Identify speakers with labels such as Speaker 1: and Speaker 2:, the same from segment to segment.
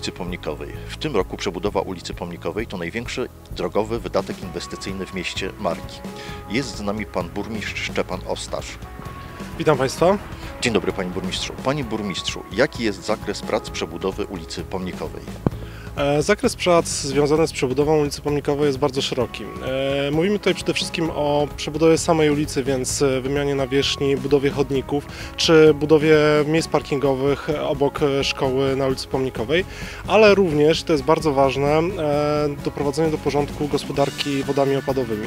Speaker 1: Ulicy Pomnikowej. W tym roku przebudowa ulicy Pomnikowej to największy drogowy wydatek inwestycyjny w mieście Marki. Jest z nami pan burmistrz Szczepan Ostasz.
Speaker 2: Witam Państwa.
Speaker 1: Dzień dobry panie burmistrzu. Panie burmistrzu, jaki jest zakres prac przebudowy ulicy Pomnikowej?
Speaker 2: E, Zakres prac związany z przebudową ulicy Pomnikowej jest bardzo szeroki. E, Mówimy tutaj przede wszystkim o przebudowie samej ulicy, więc e, wymianie nawierzchni, budowie chodników, czy budowie miejsc parkingowych obok szkoły na ulicy Pomnikowej, ale również, to jest bardzo ważne, doprowadzenie do porządku gospodarki wodami opadowymi.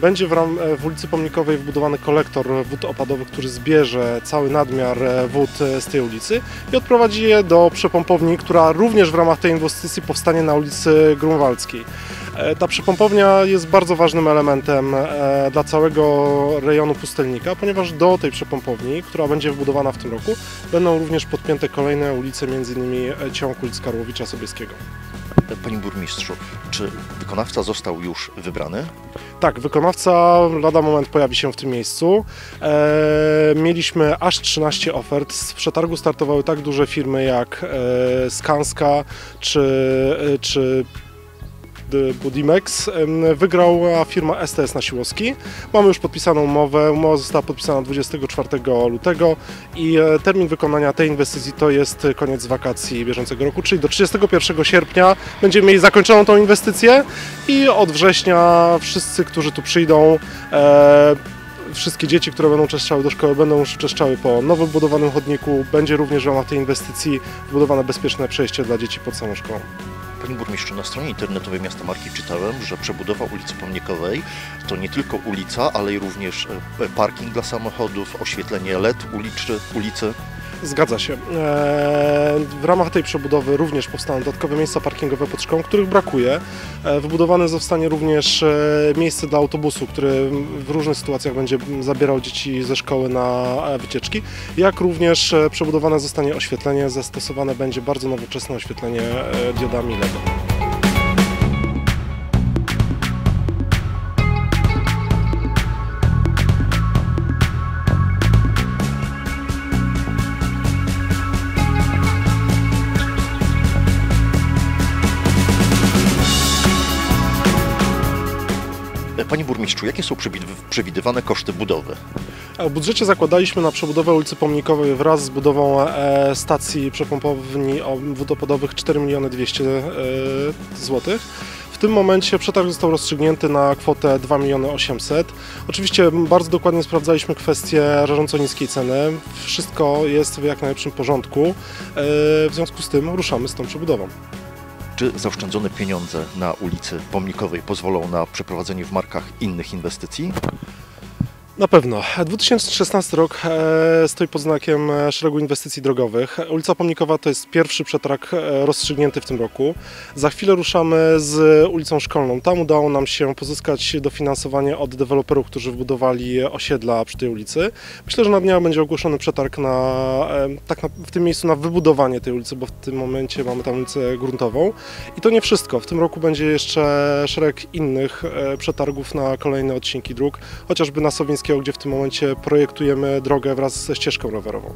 Speaker 2: Będzie w, ram, e, w ulicy Pomnikowej wbudowany kolektor wód opadowych, który zbierze cały nadmiar e, wód e, z tej ulicy i odprowadzi je do przepompowni, która również w ramach tej inwestycji powstanie na ulicy Grunwaldzkiej. Ta przepompownia jest bardzo ważnym elementem dla całego rejonu pustelnika, ponieważ do tej przepompowni, która będzie wbudowana w tym roku, będą również podpięte kolejne ulice, m.in. ciąg ulic Karłowicza Sobieskiego.
Speaker 1: Panie burmistrzu, czy wykonawca został już wybrany?
Speaker 2: Tak, wykonawca lada moment pojawi się w tym miejscu. E, mieliśmy aż 13 ofert. Z przetargu startowały tak duże firmy jak e, Skanska czy, e, czy Budimex. Wygrała firma STS na Siłowski. Mamy już podpisaną umowę. Umowa została podpisana 24 lutego i e, termin wykonania tej inwestycji to jest koniec wakacji bieżącego roku, czyli do 31 sierpnia będziemy mieli zakończoną tą inwestycję i od września wszyscy, którzy tu przyjdą, e, wszystkie dzieci, które będą uczęszczały do szkoły, będą już uczęszczały po nowo budowanym chodniku. Będzie również w ramach tej inwestycji wybudowane bezpieczne przejście dla dzieci pod samą szkołą.
Speaker 1: Panie burmistrzu, na stronie internetowej miasta Marki czytałem, że przebudowa ulicy Pomnikowej to nie tylko ulica, ale i również e, parking dla samochodów, oświetlenie LED ulicy, ulicy.
Speaker 2: Zgadza się. Eee, W ramach tej przebudowy również powstaną dodatkowe miejsca parkingowe pod szkołą, których brakuje. E, Wybudowane zostanie również e, miejsce dla autobusu, który w różnych sytuacjach będzie zabierał dzieci ze szkoły na e, wycieczki. Jak również e, przebudowane zostanie oświetlenie, zastosowane będzie bardzo nowoczesne oświetlenie e, diodami LEDO.
Speaker 1: Panie burmistrzu, jakie są przewid- przewidywane koszty budowy?
Speaker 2: W budżecie zakładaliśmy na przebudowę ulicy Pomnikowej wraz z budową e, stacji przepompowni wodopodowych 4 miliony 200 zł. W tym momencie przetarg został rozstrzygnięty na kwotę 2 miliony 800. Oczywiście bardzo dokładnie sprawdzaliśmy kwestię rażąco niskiej ceny. Wszystko jest w jak najlepszym porządku. E, W związku z tym ruszamy z tą przebudową.
Speaker 1: Czy zaoszczędzone pieniądze na ulicy Pomnikowej pozwolą na przeprowadzenie w Markach innych inwestycji?
Speaker 2: Na pewno. 2016 rok e, stoi pod znakiem e, szeregu inwestycji drogowych. Ulica Pomnikowa to jest pierwszy przetarg e, rozstrzygnięty w tym roku. Za chwilę ruszamy z ulicą Szkolną. Tam udało nam się pozyskać dofinansowanie od deweloperów, którzy wybudowali osiedla przy tej ulicy. Myślę, że na dniach będzie ogłoszony przetarg na, tak na, w tym miejscu na wybudowanie tej ulicy, bo w tym momencie mamy tam ulicę gruntową. I to nie wszystko. W tym roku będzie jeszcze szereg innych przetargów na kolejne odcinki dróg, chociażby na Gdzie w tym momencie projektujemy drogę wraz ze ścieżką rowerową.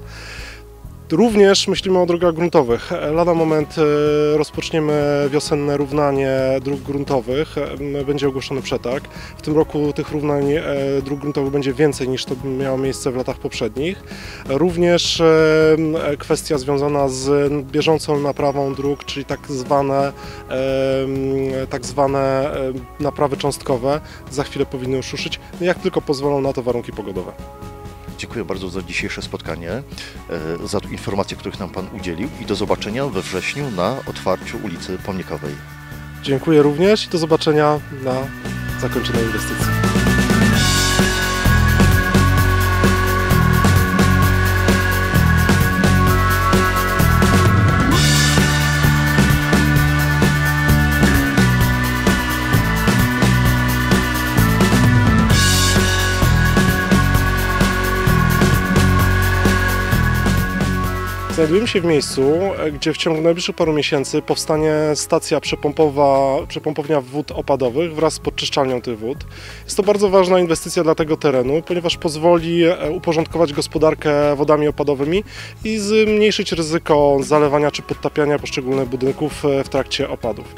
Speaker 2: Również myślimy o drogach gruntowych. Lada moment e, rozpoczniemy wiosenne równanie dróg gruntowych. E, Będzie ogłoszony przetarg. W tym roku tych równań e, dróg gruntowych będzie więcej niż to miało miejsce w latach poprzednich. Również kwestia związana z bieżącą naprawą dróg, czyli tak zwane, tak zwane naprawy cząstkowe za chwilę powinny już ruszyć, jak tylko pozwolą na to warunki pogodowe.
Speaker 1: Dziękuję bardzo za dzisiejsze spotkanie, e, za informacje, których nam Pan udzielił i do zobaczenia we wrześniu na otwarciu ulicy Pomnikowej.
Speaker 2: Dziękuję również i do zobaczenia na zakończonej inwestycji. Znajdujemy się w miejscu, gdzie w ciągu najbliższych paru miesięcy powstanie stacja przepompowa, przepompownia wód opadowych wraz z podczyszczalnią tych wód. Jest to bardzo ważna inwestycja dla tego terenu, ponieważ pozwoli e, uporządkować gospodarkę wodami opadowymi i zmniejszyć ryzyko zalewania czy podtapiania poszczególnych budynków e, w trakcie opadów.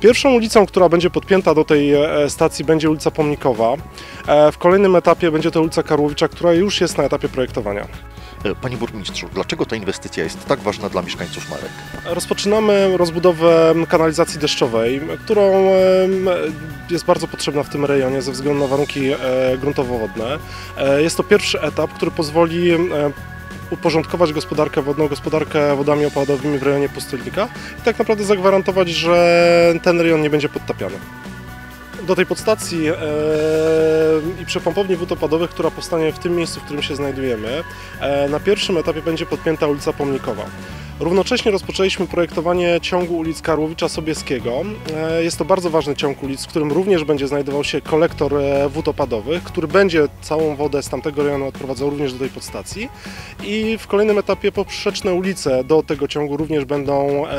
Speaker 2: Pierwszą ulicą, która będzie podpięta do tej e, stacji będzie ulica Pomnikowa. W kolejnym etapie będzie to ulica Karłowicza, która już jest na etapie projektowania.
Speaker 1: E, Panie burmistrzu, dlaczego ta inwestycja jest tak ważna dla mieszkańców Marek?
Speaker 2: Rozpoczynamy rozbudowę kanalizacji deszczowej, którą jest bardzo potrzebna w tym rejonie ze względu na warunki e, gruntowo-wodne. E, Jest to pierwszy etap, który pozwoli uporządkować gospodarkę wodną, gospodarkę wodami opadowymi w rejonie Pustylnika i tak naprawdę zagwarantować, że ten rejon nie będzie podtapiany. Do tej podstacji e, i przepompowni wód opadowych, która powstanie w tym miejscu, w którym się znajdujemy, e, na pierwszym etapie będzie podpięta ulica Pomnikowa. Równocześnie rozpoczęliśmy projektowanie ciągu ulic Karłowicza Sobieskiego. E, Jest to bardzo ważny ciąg ulic, w którym również będzie znajdował się kolektor e, wód opadowych, który będzie całą wodę z tamtego rejonu odprowadzał również do tej podstacji. I w kolejnym etapie poprzeczne ulice do tego ciągu również będą e,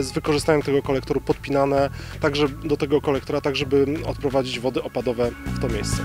Speaker 2: z wykorzystaniem tego kolektoru podpinane także do tego kolektora, tak żeby odprowadzić wody opadowe w to miejsce.